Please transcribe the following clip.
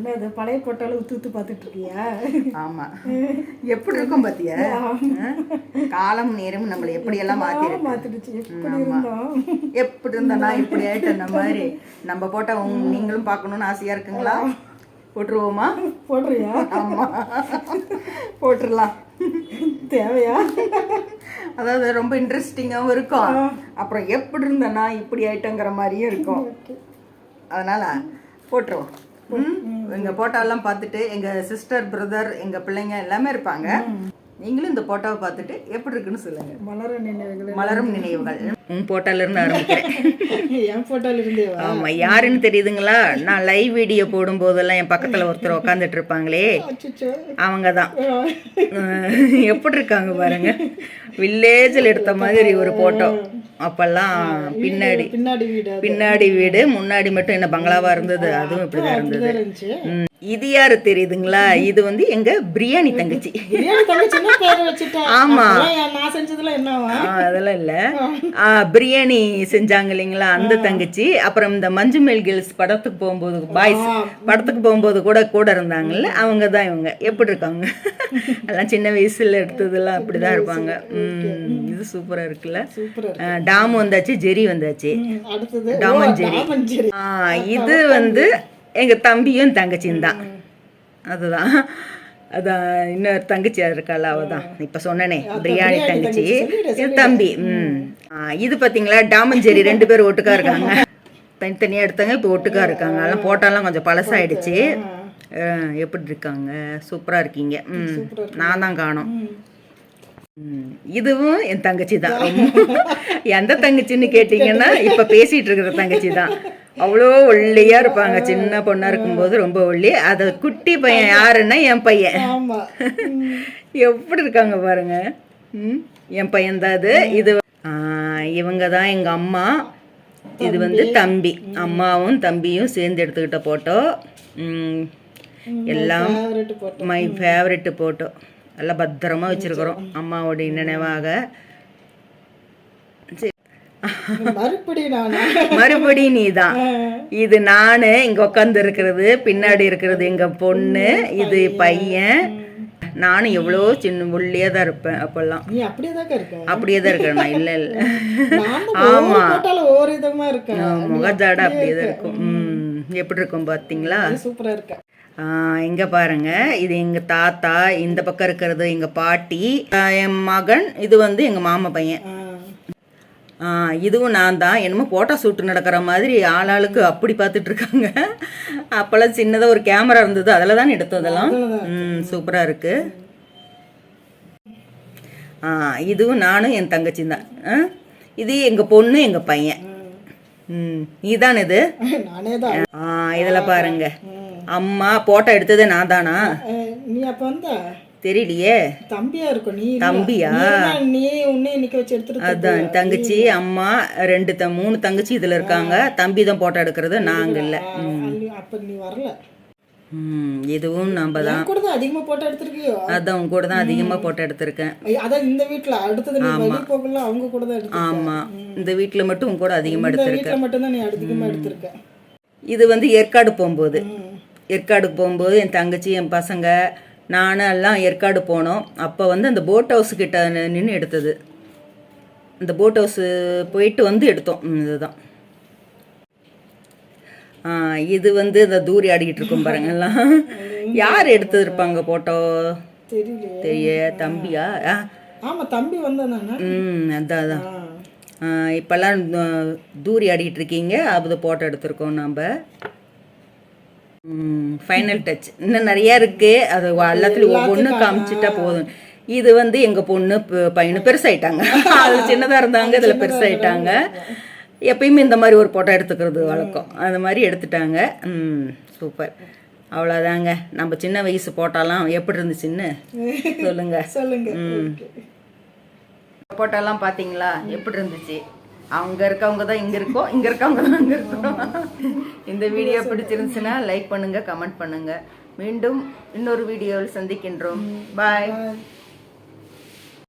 என்ன இது பழைய போட்டாலும் ஊத்து ஊத்து பார்த்துட்டு இருக்கியா ஆமா. எப்படி இருக்கும் பாத்தியா? ஆ? காலம் நேரம் நம்மளை எப்படியெல்லாம் மாத்திருக்கு? மாத்திடுச்சு? எப்படி இருந்தோம்? எப்படி இருந்தனா இப்படி ஆயிட்டு அந்த மாதிரி. நம்ம போட்டா உங்க- நீங்களும் பார்க்கணும்னு ஆசையா இருக்குங்களா? போட்டுருவோமா? போடுறியா ஆமா. போட்டுடலாம். தேவையா? அதாவது ரொம்ப இன்ட்ரெஸ்டிங்காகவும் இருக்கும். அப்புறம் எப்படி இருந்தனா இப்படி ஆயிட்டங்கிற மாதிரியும் இருக்கும். அதனால போட்டுருவோம். ம்? எங்க போட்டோலாம் பார்த்துட்டு எங்க சிஸ்டர் பிரதர் எங்க பிள்ளைங்க எல்லாமே இருப்பாங்க. நீங்களும் இந்த போட்டோவை பார்த்துட்டு எப்படி இருக்குன்னு சொல்லுங்க. மலர நினைவுகள். மலரும் நினைவுகள். உன் போட்டோல இருந்து ஆரம்பிக்கிறேன். என் போட்டோல இருந்தேவா ஆமா யாருன்னு தெரியுதுங்களா? நான் லைவ் வீடியோ போடும் போதெல்லாம் என் பக்கத்துல ஒருத்தர் உட்காந்துட்டு இருப்பாங்களே. அவங்க தான் எப்படி இருக்காங்க பாருங்க. வில்லேஜில் எடுத்த மாதிரி ஒரு போட்டோ. அப்பெல்லாம் பின்னாடி பின்னாடி வீடு அது. பின்னாடி வீடு முன்னாடி மட்டும் என்ன பங்களாவா இருந்தது அதுவும் இப்படிதான் இருந்தது. அப்படிதான் இருந்துச்சு. ம். இது யாரு தெரியுதுங்களா? இது வந்து எங்க பிரியாணி தங்கச்சி. ஆமா. அதெல்லாம் இல்ல. பிரியாணி செஞ்சாங்க இல்லைங்களா அந்த தங்கச்சி. அப்புறம் இந்த மஞ்சு மேல் கேர்ள்ஸ் படத்துக்கு போகும்போது பாய்ஸ் படத்துக்கு போகும்போது கூட கூட இருந்தாங்கல்ல அவங்க தான் இவங்க. எப்படி இருக்காங்க? எல்லாம் சின்ன வயசுல எடுத்ததெல்லாம் அப்படிதான் இருப்பாங்க. இது சூப்பரா இருக்குல்ல. டாம் வந்தாச்சு ஜெரி வந்தாச்சு. டாமஞ்சேரி ஆ, இது வந்து எங்க தம்பியும் தங்கச்சியும் தான். அதுதான். அதான் இன்னொரு தங்கச்சி இருக்கால அவ தான் இப்ப சொன்னனே பிரியாணி தங்கச்சி தம்பி ம். இது பாத்தீங்களா டாமஞ்சேரி ரெண்டு பேரும் ஒட்டுக்கா இருக்காங்க. தனித்தனியா எடுத்தாங்க இப்போ ஒட்டுக்கா இருக்காங்க. அதெல்லாம் போட்டாலாம் கொஞ்சம் பழசாயிடுச்சு. எப்படி இருக்காங்க? சூப்பரா இருக்கீங்க. ம். நான் தான் காணோம். இதுவும் என் தங்கச்சி தான் எந்த தங்கச்சின்னு கேட்டிங்கன்னா இப்போ பேசிட்டு இருக்கிற தங்கச்சி தான் அவ்வளோ ஒல்லியா இருப்பாங்க. சின்ன பொண்ணா இருக்கும்போது ரொம்ப ஒல்லி. அது குட்டி பையன் யாருன்னா என் பையன். எப்படி இருக்காங்க பாருங்க. ம், என் பையன் தான் அது இது இவங்க தான் எங்க அம்மா. இது வந்து தம்பி. அம்மாவும் தம்பியும் சேர்ந்து எடுத்துக்கிட்ட போட்டோ. எல்லாம் மை. ஃபேவரெட் போட்டோ எல்லாம் பத்திரமா வச்சிருக்கிறோம். அம்மாவோடைய நினைவாக. சரி. மறுபடி மறுபடி நீதான். இது நானு இங்க உட்காந்து இருக்கிறது பின்னாடி இருக்கிறது எங்க பொண்ணு இது பையன். நானும் எவ்வளோ சின்ன ஒல்லியா தான் இருப்பேன் அப்பெல்லாம். நீ அப்படியே தான் அப்படியே தான் இருக்கேன். நான் இல்லை இல்லை. நானும் ஒவ்வொரு விதமா இருக்கேன். முகஜாடை அப்படியே தான் இருக்கும். எப்படி இருக்கும் பார்த்தீங்களா சூப்பரா இருக்க. இங்க பாருங்க. இது எங்க தாத்தா இந்த பக்கம் இருக்கிறது எங்க பாட்டி என் மகன் இது வந்து எங்க மாமா பையன். இதுவும் நான் தான். என்னமோ போட்டோ ஷூட் நடக்கிற மாதிரி ஆளாளுக்கு அப்படி பார்த்துட்டு இருக்காங்க அப்போல்லாம் சின்னதாக ஒரு கேமரா இருந்தது. அதில் தான் எடுத்ததெல்லாம் ம் சூப்பராக இருக்கு. ஆ இதுவும் நானும் என் தங்கச்சி தான். இது எங்கள் பொண்ணு எங்கள் பையன். ம் இதான் இது ஆ இதில் பாருங்க. அம்மா போட்டோ எடுத்தது நான் தானா நீ அப்ப வந்த? தெரியலையே. தம்பியா இருக்கும் நீ. தம்பியா? நீ உன்னை நிக்க வச்சு எடுத்துட்டு அதான் தங்கச்சி அம்மா ரெண்டு மூணு தங்கச்சி இதில் இருக்காங்க. தம்பி தான் போட்டோ எடுக்கிறது நாங்கள் இல்லை அப்ப நீ வரல. இதுவும் நம்ம தான். கூட தான் அதிகமா போட்டோ எடுத்திருக்கியோ? அதான் உங்க கூட தான் அதிகமாக போட்டோ எடுத்திருக்கேன். அதான் இந்த வீட்ல அடுத்தது வெளிய போகல அவங்க கூட தான் ஆமாம் இந்த வீட்டில் மட்டும் உங்க கூட அதிகமாக எடுத்திருக்கேன். மட்டும் தான் நீ அதிகமா எடுத்திருக்க இது வந்து ஏற்காடு போகும்போது. ஏற்காடுக்கு போகும்போது என் தங்கச்சி என் பசங்க நானும் எல்லாம் ஏற்காடு போனோம். அப்போ வந்து அந்த போட் ஹவுஸ் கிட்ட நின்று எடுத்தது. அந்த போட் ஹவுஸு போயிட்டு வந்து எடுத்தோம். இதுதான். இது வந்து இந்த தூரி ஆடிக்கிட்டு இருக்கும் பாருங்க. எல்லாம். யார் எடுத்துருப்பாங்க போட்டோ தெரிய தம்பியா? ஆ, ஆமா தம்பி வந்தான் ம் அதான் அதான். இப்பெல்லாம் தூரி ஆடிக்கிட்டு இருக்கீங்க. அது போட்டோ எடுத்திருக்கோம் நம்ம ஃபைனல் டச் இன்னும் நிறைய இருக்கு. அது எல்லாத்துலையும் ஒவ்வொன்று காமிச்சிட்டா போதும். இது வந்து எங்க பொண்ணு ப- பையனு பெருசாயிட்டாங்க. அது சின்னதா இருந்தாங்க இதுல பெருசாயிட்டாங்க. எப்பயுமே இந்த மாதிரி ஒரு போட்டோ எடுத்துக்கிறது வழக்கம். அந்த மாதிரி எடுத்துட்டாங்க. சூப்பர். அவ்வளோதாங்க நம்ம சின்ன வயசு போட்டாலாம் எப்படி இருந்துச்சுன்னு சொல்லுங்க. சொல்லுங்க. போட்டோலாம் பார்த்தீங்களா எப்படி இருந்துச்சு? அவங்க இருக்கவங்க தான் இங்கே இருக்கோம் இங்கே இருக்கவங்க தான் அங்கே இருக்கோம். இந்த வீடியோ பிடிச்சிருந்துச்சுன்னா லைக் பண்ணுங்க கமெண்ட் பண்ணுங்க. மீண்டும் இன்னொரு வீடியோவில் சந்திக்கின்றோம். பாய்.